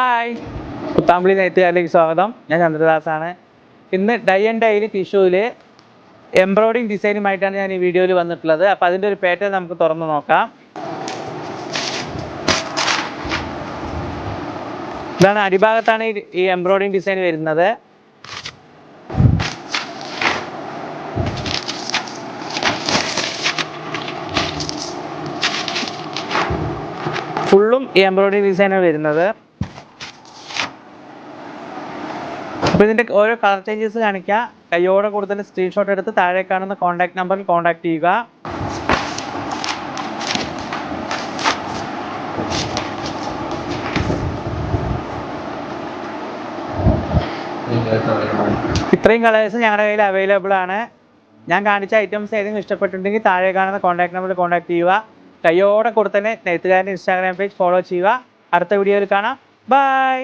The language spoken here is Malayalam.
ഹായ് കുത്താമ്പളി നെയ്ത്തുകാരിലേക്ക് സ്വാഗതം. ഞാൻ ചന്ദ്രദാസാണ്. ഇന്ന് ഡൈ ആൻഡ് ഡൈയിൽ ടിഷ്യൂവിൽ എംബ്രോയിഡിങ് ഡിസൈനുമായിട്ടാണ് ഞാൻ ഈ വീഡിയോയിൽ വന്നിട്ടുള്ളത്. അപ്പോൾ അതിന്റെ ഒരു പാറ്റേൺ നമുക്ക് തുറന്ന് നോക്കാം. ഇതാണ് അടിഭാഗത്താണ് ഈ എംബ്രോയിഡിങ് ഡിസൈൻ വരുന്നത്. ഫുള്ളും ഈ എംബ്രോയിഡിങ് ഡിസൈനാണ് വരുന്നത്. അപ്പോൾ ഇതിന്റെ ഓരോ കളർ ചേഞ്ചസ് കാണിക്കുക കയ്യോടെ കൂടുതൽ സ്ക്രീൻഷോട്ട് എടുത്ത് താഴെ കാണുന്ന കോൺടാക്ട് നമ്പറിൽ കോൺടാക്ട് ചെയ്യുക. ഇത്രയും കളേഴ്സ് ഞങ്ങളുടെ കയ്യിൽ അവൈലബിൾ ആണ്. ഞാൻ കാണിച്ച ഐറ്റംസ് ഏതെങ്കിലും ഇഷ്ടപ്പെട്ടിട്ടുണ്ടെങ്കിൽ താഴെ കാണുന്ന കോൺടാക്ട് നമ്പറിൽ കോൺടാക്ട് ചെയ്യുക. കയ്യോടെ കൂടെ തന്നെ നെയ്ത്തുകാരന്റെ ഇൻസ്റ്റാഗ്രാം പേജ് ഫോളോ ചെയ്യുക. അടുത്ത വീഡിയോയിൽ കാണാം. ബൈ